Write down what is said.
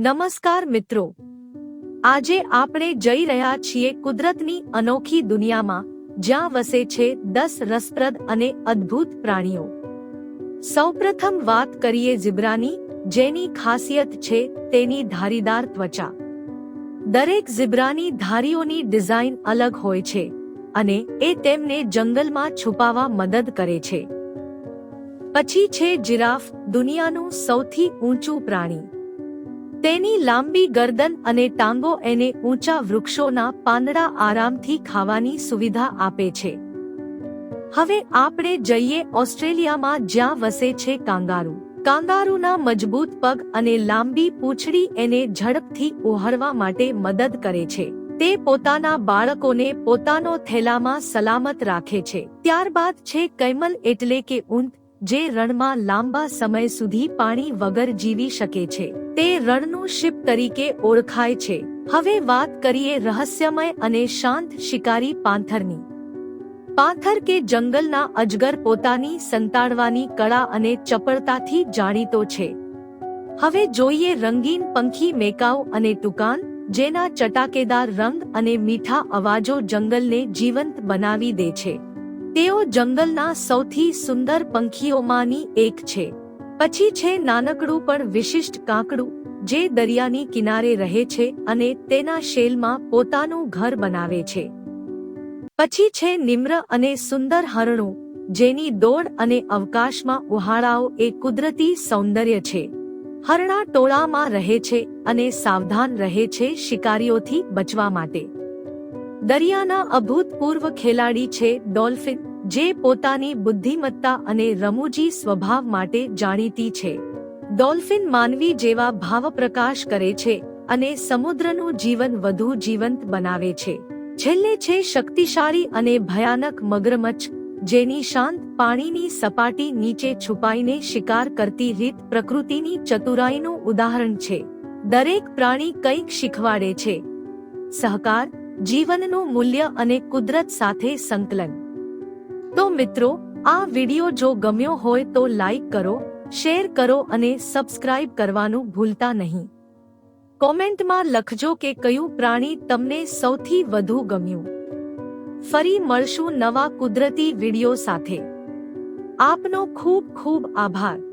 નમસ્કાર મિત્રો. આજે આપણે જઈ રહ્યા છીએ કુદરતની અનોખી દુનિયામાં, જ્યાં વસે છે દસ રસપ્રદ અને અદ્ભુત પ્રાણીઓ. સૌપ્રથમ વાત કરીએ ઝીબ્રાની, જેની ખાસિયત છે તેની ધારીદાર ત્વચા. દરેક ઝીબ્રાની ધારીઓની ડિઝાઇન અલગ હોય છે, અને એ તેમને જંગલમાં છુપાવા મદદ કરે છે. પછી છે જીરાફ, દુનિયાનું સૌથી ઊંચું પ્રાણી. તેની લાંબી ગરદન અને ટાંગો એને ઊંચા વૃક્ષોના પાંદડા આરામથી ખાવાની સુવિધા આપે છે. હવે આપણે જઈએ ઓસ્ટ્રેલિયામાં જ્યાં વસે છે કાંગારુ. કાંગારુના મજબૂત પગ અને લાંબી પૂંછડી એને ઝડપથી ઉહરવા માટે મદદ કરે છે. તે પોતાના બાળકોને પોતાનો થેલામાં સલામત રાખે છે. ત્યારબાદ છે કૈમલ એટલે કે ઊંટ જે રણમાં લાંબા સમય સુધી પાણી વગર જીવી શકે છે. તે રણનું શિપ તરીકે ઓળખાય છે. હવે વાત કરીએ રહસ્યમય અને શાંત શિકારી પાંથરની. પાંથર કે જંગલના અજગર પોતાની સંતાડવાની કળા અને ચપળતાથી જાણીતો છે. હવે જોઈએ રંગીન પંખી મેકાઉ અને ટુકાન, જેના ચટાકેદાર રંગ અને મીઠા અવાજો જંગલને જીવંત બનાવી દે છે. તેઓ જંગલના સૌથી સુંદર પંખીઓમાંની એક છે. પછી છે નાનકડું પણ વિશિષ્ટ કાંકડું, જે દરિયાની કિનારે રહે છે અને તેના શેલમાં પોતાનું ઘર બનાવે છે. પછી છે નિમ્ર અને સુંદર હરણું, જેની દોડ અને અવકાશમાં ઉહાળાઓ એ કુદરતી સૌંદર્ય છે. હરણા ટોળામાં રહે છે અને સાવધાન રહે છે શિકારીઓથી બચવા માટે. દરિયાના અભૂતપૂર્વ ખેલાડી છે ડોલ્ફિન, જે પોતાની બુદ્ધિમત્તા અને રમૂજી સ્વભાવ માટે જાણીતી છે. ડોલ્ફિન માનવી જેવા ભાવપ્રકાશ કરે છે અને સમુદ્રનું જીવન વધુ જીવંત બનાવે છે. છેલ્લે છે શક્તિશાળી અને ભયાનક મગરમચ્છ, જેની શાંત પાણીની સપાટી નીચે છુપાઈને શિકાર કરતી રીત પ્રકૃતિની ચતુરાઈનું ઉદાહરણ છે. દરેક પ્રાણી કંઈક શીખવાડે છે. સહકાર જીવનનું મૂલ્ય અને કુદરત સાથે સંકલન. તો મિત્રો, આ વિડિયો જો ગમ્યો હોય તો લાઈક કરો, શેર કરો અને સબસ્ક્રાઇબ કરવાનું ભૂલતા નહીં. કોમેન્ટમાં લખજો કે કયું પ્રાણી તમને સૌથી વધુ ગમ્યું. ફરી મળશું નવા કુદરતી વિડિયો સાથે. આપનો ખૂબ ખૂબ આભાર.